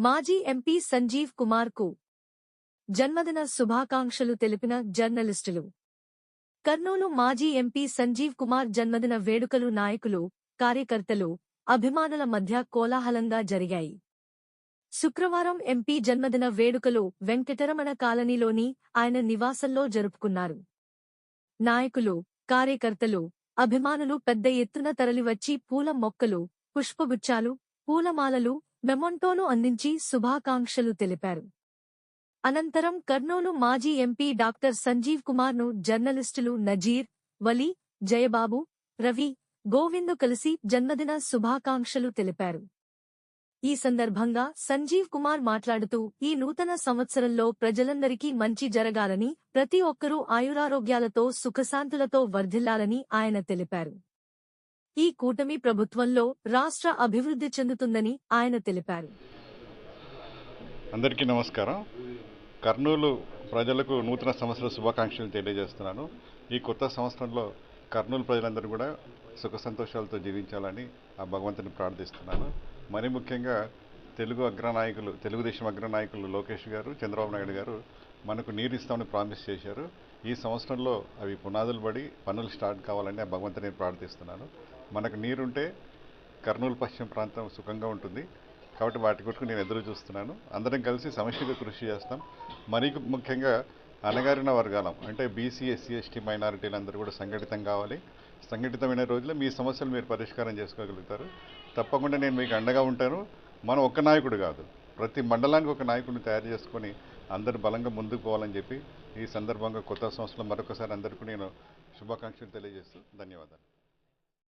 మాజీ ఎంపీ సంజీవ్ కుమార్కు జన్మదిన శుభాకాంక్షలు తెలిపిన జర్నలిస్టులు. కర్నూలు మాజీ ఎంపీ సంజీవ్ కుమార్ జన్మదిన వేడుకలు నాయకులు కార్యకర్తలు అభిమానుల మధ్య కోలాహలంగా జరిగాయి. శుక్రవారం ఎంపీ జన్మదిన వేడుకలు వెంకటరమణ కాలనీలోని ఆయన నివాసంలో జరుపుకున్నారు. నాయకులు కార్యకర్తలు అభిమానులు పెద్ద ఎత్తున తరలివచ్చి పూల మొక్కలు పుష్పగుచ్చాలు పూలమాలలు మెమొంటోను అందించి శుభాకాంక్షలు తెలిపారు. అనంతరం కర్నూలు మాజీ ఎంపీ డాక్టర్ సంజీవ్ కుమార్ను జర్నలిస్టులు నజీర్ వలి జయబాబు రవి గోవిందు కలిసి జన్మదిన శుభాకాంక్షలు తెలిపారు. ఈ సందర్భంగా సంజీవ్ కుమార్ మాట్లాడుతూ ఈ నూతన సంవత్సరంలో ప్రజలందరికీ మంచి జరగాలని ప్రతి ఒక్కరూ ఆయురారోగ్యాలతో సుఖశాంతులతో వర్ధిల్లాలని ఆయన తెలిపారు. ఈ కూటమి ప్రభుత్వంలో రాష్ట్ర అభివృద్ధి చెందుతుందని ఆయన తెలిపారు. అందరికీ నమస్కారం. కర్నూలు ప్రజలకు నూతన సంవత్సర శుభాకాంక్షలు తెలియజేస్తున్నాను. ఈ కొత్త సంవత్సరంలో కర్నూలు ప్రజలందరూ కూడా సుఖ సంతోషాలతో జీవించాలని ఆ భగవంతుని ప్రార్థిస్తున్నాను. మరి ముఖ్యంగా తెలుగు అగ్రనాయకులు తెలుగుదేశం అగ్రనాయకులు లోకేష్ గారు చంద్రబాబు నాయుడు గారు మనకు నీరు ఇస్తామని ప్రామిస్ చేశారు. ఈ సంవత్సరంలో అవి పునాదులు పడి పనులు స్టార్ట్ కావాలని ఆ భగవంతుని ప్రార్థిస్తున్నాను. మనకు నీరుంటే కర్నూలు పశ్చిమ ప్రాంతం సుఖంగా ఉంటుంది. కాబట్టి వాటి కొరకు నేను ఎదురు చూస్తున్నాను. అందరం కలిసి సమష్టిగా కృషి చేస్తాం. మరీ ముఖ్యంగా అనగారిన వర్గాలం అంటే బీసీ ఎస్సీ ఎస్టీ మైనారిటీలందరూ కూడా సంఘటితం కావాలి. సంఘటితమైన రోజుల్లో మీ సమస్యలు మీరు పరిష్కారం చేసుకోగలుగుతారు. తప్పకుండా నేను మీకు అండగా ఉంటాను. మనం ఒక్క నాయకుడు కాదు. ప్రతి మండలానికి ఒక నాయకుడిని తయారు చేసుకొని అందరూ బలంగా ముందుకు పోవాలని చెప్పి ఈ సందర్భంగా కొత్త సంవత్సరం మరొకసారి అందరికీ నేను శుభాకాంక్షలు తెలియజేస్తూ ధన్యవాదాలు.